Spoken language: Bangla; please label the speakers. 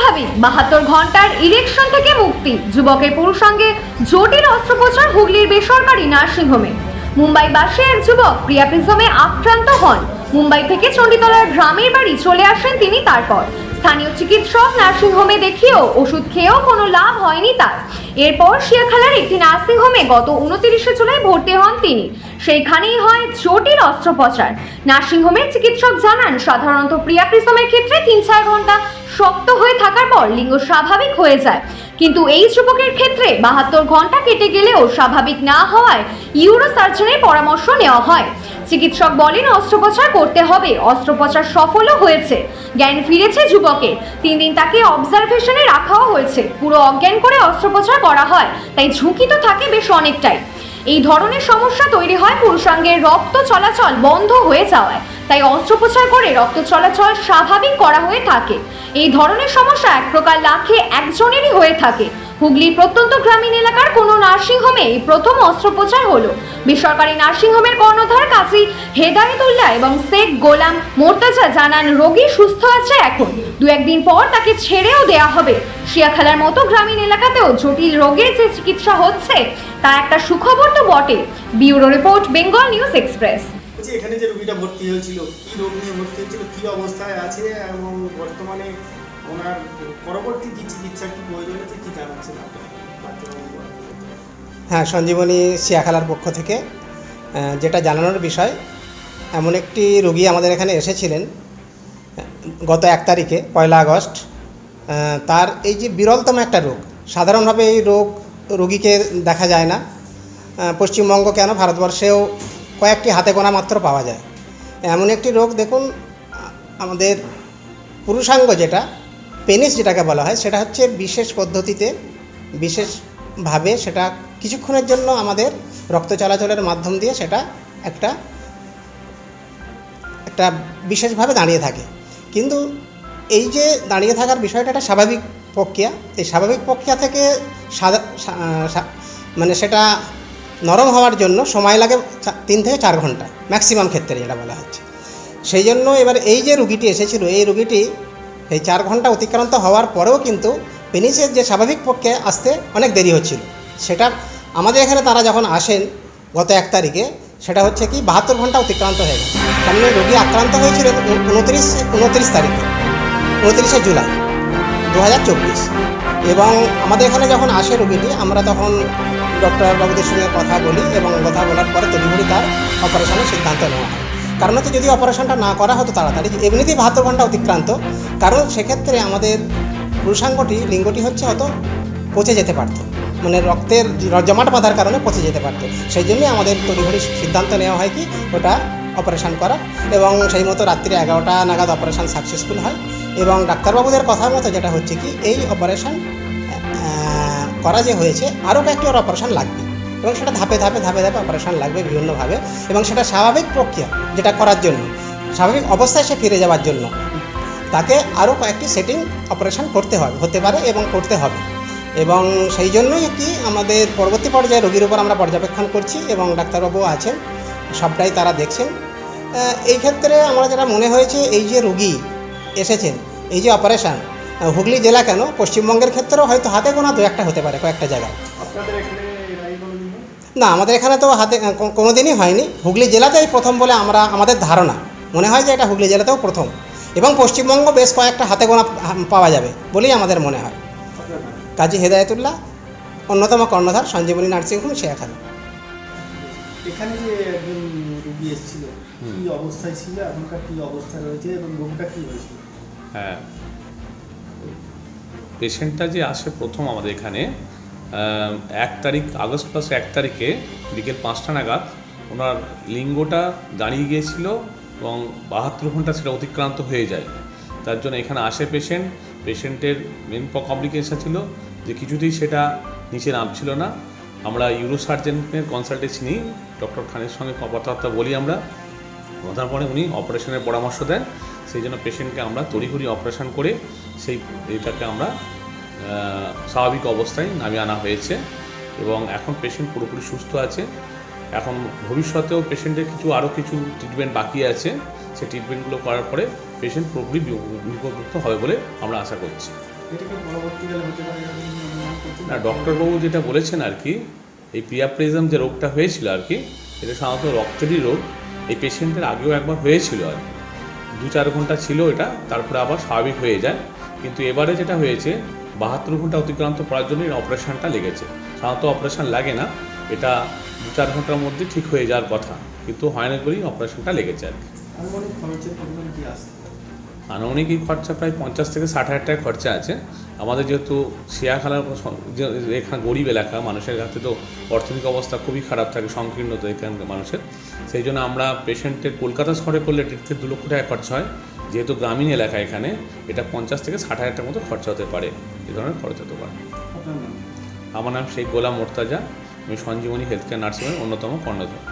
Speaker 1: অস্বাভাবিক বাহাত্তর ঘণ্টার ইলেকশন থেকে মুক্তি। যুবকের পুরুষাঙ্গে জটিল অস্ত্রোপচার হুগলির বেসরকারি নার্সিংহোমে। মুম্বাইবাসী এক যুবক প্রিয়া প্রিজমে আক্রান্ত হন। মুম্বাই থেকে চণ্ডীতলার গ্রামের বাড়ি চলে আসেন তিনি তারপর। স্থানীয় চিকিৎসক নার্সিংহোমে দেখিয়েও ওষুধ খেয়েও কোনো লাভ হয়নি তার। এরপর শিয়াখালার একটি নার্সিংহোমে গত উনতিরিশে জুলাই ভর্তি হন তিনি। সেইখানেই হয় জটিল অস্ত্রোপচার। নার্সিংহোমের চিকিৎসক জানান, সাধারণত প্রিয়া প্রিজমের ক্ষেত্রে তিন চার ঘণ্টা শক্ত হয়ে থাকার পর লিঙ্গ স্বাভাবিক হয়ে যায়। কিন্তু এই যুবকের ক্ষেত্রে বাহাত্তর ঘণ্টা কেটে গেলেও স্বাভাবিক না হওয়ায় ইউরো সার্জনের পরামর্শ নেওয়া হয়। চিকিৎসক বলেন, অস্ত্রোপচার করতে হবে। অস্ত্রোপচার সফলও হয়েছে। জ্ঞান ফিরেছে যুবকের তিন দিন তাকে অবজারভেশনে রাখাও হয়েছে। পুরো অজ্ঞান করে অস্ত্রোপচার করা হয়। তাই ঝুঁকি তো থাকে বেশ অনেকটাই। এই ধরনের সমস্যা তৈরি হয় পুরুষাঙ্গের রক্ত চলাচল বন্ধ হয়ে যাওয়ায়। তাই অস্ত্রোপচার করে রক্ত চলাচল স্বাভাবিক করা হয়ে থাকে। এই ধরনের সমস্যা এক প্রকার লাখে একজনেরই হয়ে থাকে। হুগলির প্রত্যন্ত গ্রামীণ এলাকার কোনো নার্সিংহোমে এই প্রথম অস্ত্রোপচার হলো। বেসরকারি নার্সিংহোমের কর্ণধার কাজী হেদায়েতুল্লাহ এবং শেখ গোলাম মোর্তাজা জানান, রোগী সুস্থ আছে এখন। দু একদিন পর তাকে ছেড়েও দেয়া হবে। শিয়াখালার মতো গ্রামীণ এলাকাতেও জটিল রোগের যে চিকিৎসা হচ্ছে তা একটা সুখবর তো বটে। Bureau report Bengal news express.
Speaker 2: বলছি এখানে যে রুগীটা ভর্তি হয়েছিল কি রোগ নিয়ে ভর্তি হয়েছিল কি অবস্থায় আছে এবং বর্তমানে ওনার পরবর্তী কি চিকিৎসা কি প্রয়োজন আছে কি জানাচ্ছেন
Speaker 3: হ্যাঁ সঞ্জীবনী সিয়াখালার পক্ষ থেকে। যেটা জানানোর বিষয় এমন একটি রোগী আমাদের এখানে এসেছিলেন। গত এক তারিখে, পয়লা আগস্ট তার এই যে বিরলতম একটা রোগ, সাধারণভাবে এই রোগ, রোগীকে দেখা যায় না। পশ্চিমবঙ্গ কেন? ভারতবর্ষেও কয়েকটি হাতে গোনা মাত্র পাওয়া যায়। এমন একটি রোগ, দেখুন, আমাদের পুরুষাঙ্গ যেটা, পেনিস যেটাকে বলা হয়, সেটা হচ্ছে বিশেষ পদ্ধতিতে, বিশেষভাবে সেটা কিছুক্ষণের জন্য আমাদের রক্ত চলাচলের মাধ্যম দিয়ে সেটা একটা একটা বিশেষভাবে দাঁড়িয়ে থাকে। কিন্তু এই যে দাঁড়িয়ে থাকার বিষয়টা একটা স্বাভাবিক প্রক্রিয়া। এই স্বাভাবিক প্রক্রিয়া থেকে মানে সেটা নরম হওয়ার জন্য সময় লাগে তিন থেকে চার ঘণ্টা ম্যাক্সিমাম ক্ষেত্রে যেটা বলা হচ্ছে। সেই জন্য এবার এই যে রুগীটি এসেছিল, এই রুগীটি এই চার ঘণ্টা অতিক্রান্ত হওয়ার পরেও কিন্তু পেনিসের যে স্বাভাবিক পক্ষে আসতে অনেক দেরি হচ্ছিল। সেটা আমাদের এখানে তারা যখন আসেন গত এক তারিখে সেটা হচ্ছে কি বাহাত্তর ঘণ্টা অতিক্রান্ত হয়ে গেছে। তার মানে রোগী আক্রান্ত হয়েছিল উনত্রিশ উনত্রিশ তারিখে, উনত্রিশে জুলাই দু হাজার চব্বিশ। এবং আমাদের এখানে যখন আসে রোগীটি, আমরা তখন ডক্টর বাবুদের সঙ্গে কথা বলি এবং কথা বলার পরে তড়িঘড়ি তার অপারেশনের সিদ্ধান্ত নেওয়া হয়। কারণ হচ্ছে যদি অপারেশনটা না করা হতো তাড়াতাড়ি এমনিতেই বাহাত্তর ঘণ্টা অতিক্রান্ত। কারণ সেক্ষেত্রে আমাদের পুরুষাঙ্গটি, লিঙ্গটি হচ্ছে হয়তো পচে যেতে পারতো। মানে রক্তের জমাট বাঁধার কারণে পচে যেতে পারতো। সেই জন্যই আমাদের তড়িঘড়ি সিদ্ধান্ত নেওয়া হয় কি, ওটা অপারেশন করা এবং সেই মতো রাত্রি এগারোটা নাগাদ অপারেশন সাকসেসফুল হয় এবং ডাক্তারবাবুদের কথা মতো যেটা হচ্ছে কি, এই অপারেশন করা যে হয়েছে, আরও কয়েকটি ওর অপারেশন লাগবে এবং সেটা ধাপে ধাপে ধাপে ধাপে অপারেশান লাগবে বিভিন্নভাবে এবং সেটা স্বাভাবিক প্রক্রিয়া যেটা করার জন্য, স্বাভাবিক অবস্থায় সে ফিরে যাওয়ার জন্য, তাকে আরও কয়েকটি সেটিং অপারেশন করতে হবে, হতে পারে এবং করতে হবে। এবং সেই জন্যই কি আমাদের পরবর্তী পর্যায়ে রোগীর উপর আমরা পর্যবেক্ষণ করছি এবং ডাক্তারবাবু আছেন সবটাই তারা দেখছেন। এই ক্ষেত্রে আমার যেটা মনে হয়েছে এই যে রোগী এসেছেন এই যে অপারেশন হুগলি জেলা কেন? পশ্চিমবঙ্গের ক্ষেত্রেও হয়তো হাতে গোনা দু একটা হতে পারে কয়েকটা জায়গায়। না আমাদের এখানে তো হাতে কোনো দিনই হয়নি। হুগলি জেলাতেই প্রথম বলে আমরা আমাদের ধারণা। মনে হয় যে এটা হুগলি জেলাতেও প্রথম। এবং পশ্চিমবঙ্গ বেশ কয়েকটা হাতে গোনা পাওয়া যাবে বলেই আমাদের মনে হয়? কাজী হেদায়তুল্লাহ অন্যতম কর্ণধার সঞ্জীবনী নার্সিংহোম শেখান
Speaker 2: এখানে যে একজন রুগী এসেছিল কি অবস্থায় ছিল? এখনকার কি অবস্থা রয়েছে? এবং রোগটা কি হয়েছিল?
Speaker 4: হ্যাঁ। পেশেন্টটা যে আসে প্রথম আমাদের এখানে এক তারিখ আগস্ট প্লাস এক তারিখে বিকেল পাঁচটা নাগাদ ওনার লিঙ্গটা দাঁড়িয়ে গিয়েছিল এবং বাহাত্তর ঘণ্টা সেটা অতিক্রান্ত হয়ে যায়। তার জন্য এখানে আসে পেশেন্ট পেশেন্টের মেন কমপ্লিকেশন ছিল যে কিছুতেই সেটা নিচে নামছিল না। আমরা ইউরো সার্জেনের কনসালটেন্সি নিই, ডক্টর খানের সঙ্গে কথাবার্তা বলি আমরা। কথার পরে উনি অপারেশনের পরামর্শ দেন। সেই জন্য পেশেন্টকে আমরা তড়িঘড়ি অপারেশন করে সেই এটাকে আমরা স্বাভাবিক অবস্থায় নামিয়ে আনা হয়েছে। এবং এখন পেশেন্ট পুরোপুরি সুস্থ আছে। এখন ভবিষ্যতেও পেশেন্টের কিছু, আরও কিছু ট্রিটমেন্ট বাকি আছে। সেই ট্রিটমেন্টগুলো করার পরে পেশেন্ট পুরোপুরি বিপদমুক্ত হবে বলে আমরা আশা করছি? না ডক্টরবাবু যেটা বলেছেন আর কি এই প্রিয়াপ্রেজম যে রোগটা হয়েছিল আর কি এটা সাধারণত রক্তেরই রোগ। এই পেশেন্টের আগেও একবার হয়েছিল আর কি। দু চার ঘণ্টা ছিল এটা তারপরে আবার স্বাভাবিক হয়ে যায়। কিন্তু এবারে যেটা হয়েছে বাহাত্তর ঘণ্টা অতিক্রান্ত করার জন্য এই অপারেশনটা লেগেছে। সাধারণত অপারেশন লাগে না এটা দু চার ঘণ্টার মধ্যে ঠিক হয়ে যাওয়ার কথা। কিন্তু হয় না বলেই অপারেশনটা লেগেছে আর কি।
Speaker 2: আনুমানিক খরচের পরিমাণ কি আসছে
Speaker 4: আনুমানিক এই খরচা প্রায় পঞ্চাশ থেকে ষাট হাজার টাকা খরচা আছে। আমাদের যেহেতু শিয়াখালার এখানে গরিব এলাকা মানুষের কাছে তো অর্থনৈতিক অবস্থা খুবই খারাপ থাকে সংকীর্ণ তো এখানকার মানুষের। সেই জন্য আমরা পেশেন্টের কলকাতা শহরে করলে দেড় থেকে দু লক্ষ টাকা খরচা হয়। যেহেতু গ্রামীণ এলাকা এখানে এটা পঞ্চাশ থেকে ষাট হাজার টাকার মতো খরচা হতে পারে। এ ধরনের খরচ হতে পারে। আমার নাম শেখ গোলাম মোর্তাজা। আমি সঞ্জীবনী হেলথ কেয়ার নার্সিংহোমের অন্যতম কর্ণধার।